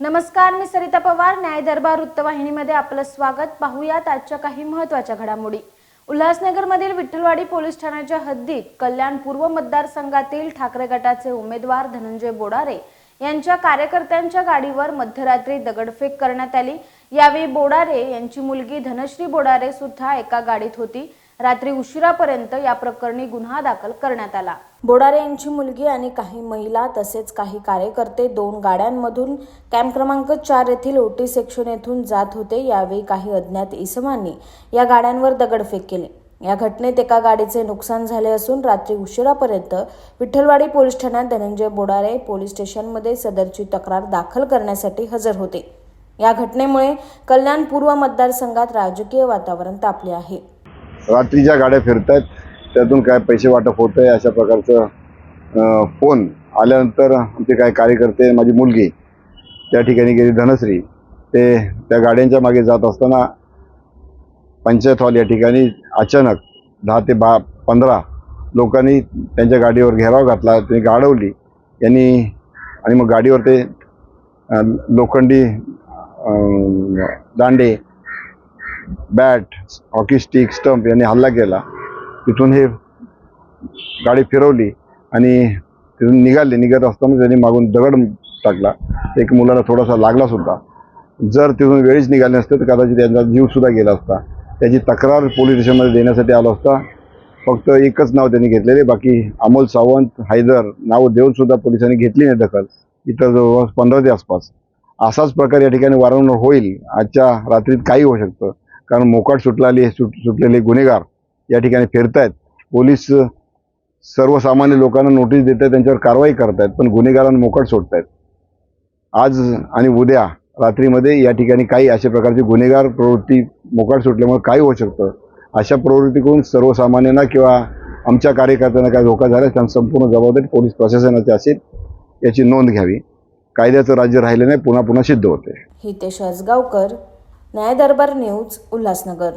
नमस्कार मी सरिता पवार न्याय दरबार वृत्तवाहिनीमध्ये आपलं स्वागत. पाहूयात आजच्या काही महत्त्वाच्या घडामोडी. उल्हासनगरमधील विठ्ठलवाडी पोलीस ठाण्याच्या हद्दीत कल्याण पूर्व मतदारसंघातील ठाकरे गटाचे उमेदवार धनंजय बोडारे यांच्या कार्यकर्त्यांच्या गाडीवर मध्यरात्री दगडफेक करण्यात आली. यावेळी बोडारे यांची मुलगी धनश्री बोडारे सुद्धा एका गाडीत होती. रात्री उशिरापर्यंत या प्रकरणी गुन्हा दाखल करण्यात आला. बोडारे यांची मुलगी आणि काही महिला तसेच काही कार्यकर्ते दोन गाड्यांमधून कॅम्प क्रमांक चार येथील ओटी सेक्शन येथून जात होते. यावेळी काही अज्ञात इसमांनी या गाड्यांवर दगडफेक केली. या घटनेत एका गाडीचे नुकसान झाले असून रात्री उशिरापर्यंत विठ्ठलवाडी पोलीस ठाण्यात धनंजय बोडारे पोलीस स्टेशनमध्ये सदरची तक्रार दाखल करण्यासाठी हजर होते. या घटनेमुळे कल्याण पूर्व मतदारसंघात राजकीय वातावरण तापले आहे. रात्रीच्या गाड्या फिरत आहेत त्यातून काय पैसे वाटप होत आहे अशा प्रकारचं फोन आल्यानंतर आमचे काही कार्यकर्ते माझी मुलगी त्या ठिकाणी गेली धनश्री. ते त्या गाड्यांच्या मागे जात असताना पंचायत हॉल या ठिकाणी अचानक दहा ते बा पंधरा लोकांनी त्यांच्या गाडीवर घेराव घातला त्यांनी गाडवली. यांनी आणि मग गाडीवर ते लोखंडी दांडे बॅट हॉकी स्टिक स्टंप यांनी हल्ला केला. तिथून हे गाडी फिरवली आणि तिथून निघाले. निघत असताना त्यांनी मागून दगड टाकला. एक मुलाला थोडासा लागला सुद्धा. जर तिथून वेळीच निघाले नसते तर कदाचित त्यांचा जीवसुद्धा गेला असता. त्याची तक्रार पोलीस स्टेशनमध्ये देण्यासाठी आला असता. फक्त एकच नाव त्यांनी घेतलेले. बाकी अमोल सावंत हैदर नावं देऊन सुद्धा पोलिसांनी घेतली नाही दखल. इतर जवळपास पंधरा ते आसपास. असाच प्रकार या ठिकाणी वारंवार होईल. आजच्या रात्रीत काही होऊ शकतं. कारण मोकाट सुटलेले सुट सुटलेले गुन्हेगार या ठिकाणी फिरतायत. पोलीस सर्वसामान्य लोकांना नोटीस देत आहेत त्यांच्यावर कारवाई करतायत पण गुन्हेगारांना मोकाट सोडतायत. आज आणि उद्या रात्रीमध्ये या ठिकाणी काही अशा प्रकारची गुन्हेगार प्रवृत्ती मोकाट सुटल्यामुळे काय होऊ शकतं. अशा प्रवृत्तीकडून सर्वसामान्यांना किंवा आमच्या कार्यकर्त्यांना काय धोका झाल्यास त्यांना संपूर्ण जबाबदारी पोलीस प्रशासनाची असेल याची नोंद घ्यावी. कायद्याचं राज्य राहिलं नाही पुन्हा पुन्हा सिद्ध होते. हितेश असगावकर न्याय दरबार न्यूज उल्हासनगर.